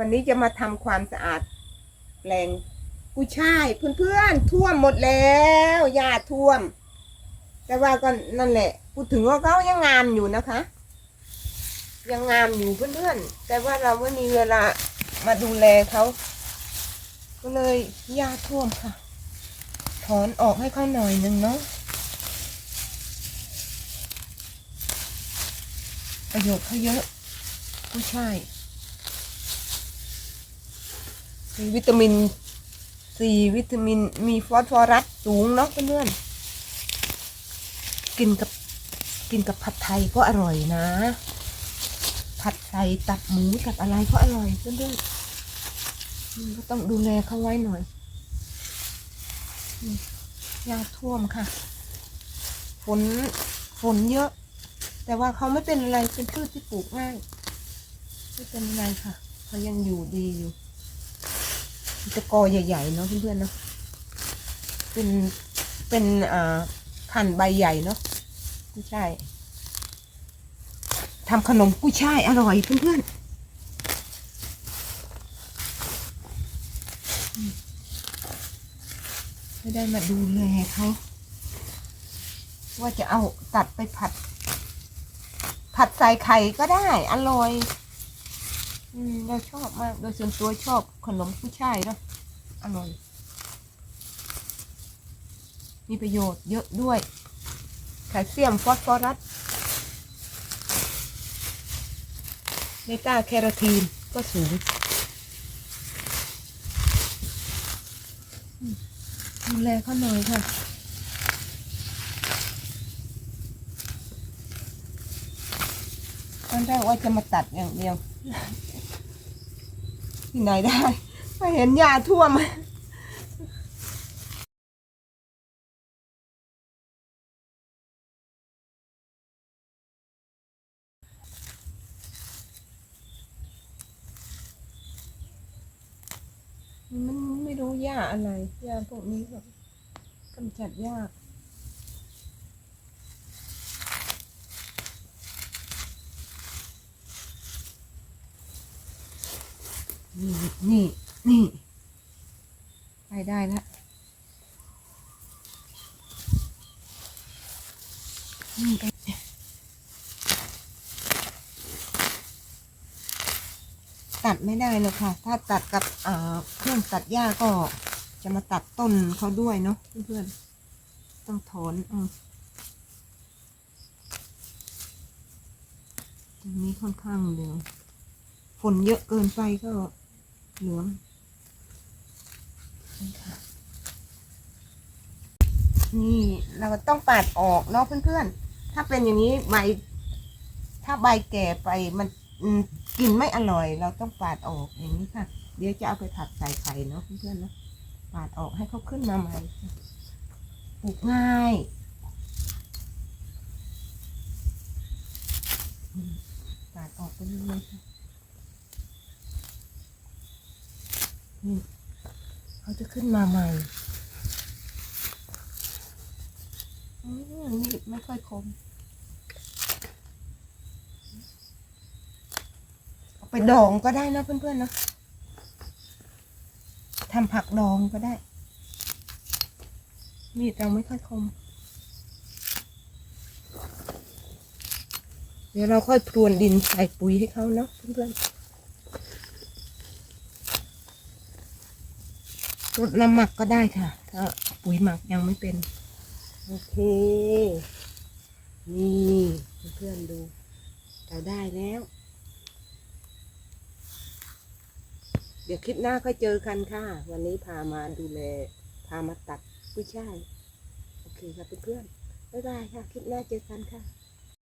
วันนี้จะมาทำความสะอาดแปลงกุยช่ายเพื่อนๆท่วมหมดแล้วหญ้าท่วม แต่ว่าก็นั่นแหละพูดถึงว่าเขายังงามอยู่นะคะ ยังงามอยู่เพื่อนๆ แต่ว่าเราไม่มีเวลามาดูแลเขาก็เลยหญ้าท่วมค่ะ ถอนออกให้เขาหน่อยหนึ่งเนาะประโยชน์เขาเยอะผู้ชาย มีวิตามินซีวิตามินมีฟอสฟอรัสสูงเนาะเพื่อนๆกินกับกินกับผัดไทยก็อร่อยนะ ผัดไทยตับหมูกับอะไรก็อร่อยเพื่อนๆก็ต้องดูแลเขาไว้หน่อยยาท่วมค่ะ ฝนฝนเยอะ แต่ว่าเขาไม่เป็นอะไรเป็นพืชที่ปลูกง่ายไม่เป็นอะไรค่ะเขายังอยู่ดีอยู่ จะกอใหญ่ๆเนาะเพื่อนๆเนาะเป็นเป็นอ่าพันใบใหญ่เนาะกุ้ยช่ายทำขนมกุ้ยช่ายอร่อยเพื่อนๆไม่ได้มาดูแลเขาว่าจะเอาตัดไปผัด ผัดใส่ไข่ก็ได้ อร่อย อืมเราชอบมาก โดยส่วนตัวชอบขนมกุ้ชายเนาะอร่อย มีประโยชน์เยอะด้วยแคลเซียมฟอสฟอรัสเบต้าแคโรทีนก็สูงดูแลเขาหน่อยค่ะตอนแรกว่าจะมาตัดอย่างเดียว ที่ไหนได้มาเห็นยาท่วมมันไม่รู้ยาอะไรยาพวกนี้แบบกำจัดยาก นี่นี่นี่ไปได้แล้วนี่ไปตัดไม่ได้เลยค่ะ ถ้าตัดกับเอ่อเครื่องตัดหญ้าก็จะมาตัดต้นเขาด้วยเนาะเพื่อนๆ ต้องถอนอตรงนี้ค่อนข้างเหลือฝนเยอะเกินไปก็ หลืองนี่เราต้องปาดออกเนาะเพื่อนๆ ถ้าเป็นอย่างนี้ใบถ้าใบแก่ไปมันกลินไม่อร่อย เราต้องปาดออกอย่างนี้ค่ะ เดี๋ยวจะเอาไปผัดใส่ไข่เนาะเพื่อนๆเนาะปาดออกให้เขาขึ้นมาใหม่ปลูกง่ายปาดออกไปเรื่อยๆค่ะ นี่เขาจะขึ้นมาใหม่อืมนี่ไม่ค่อยคมเอาไปดองก็ได้นะเพื่อนๆนะทำผักดองก็ได้ มีดเราไม่ค่อยคม เดี๋ยวเราค่อยพรวนดินใส่ปุ๋ยให้เขาเนาะเพื่อนๆ รดน้ำหมักก็ได้ค่ะ ถ้าปุ๋ยหมักยังไม่เป็น โอเค นี่เพื่อนๆดู เราได้แล้ว เดี๋ยวคลิปหน้าค่อยเจอกันค่ะ วันนี้พามาดูแล พามาตัดกุ้ยช่าย โอเคค่ะเพื่อนๆบ๊ายบายค่ะ คลิปหน้าเจอกันค่ะ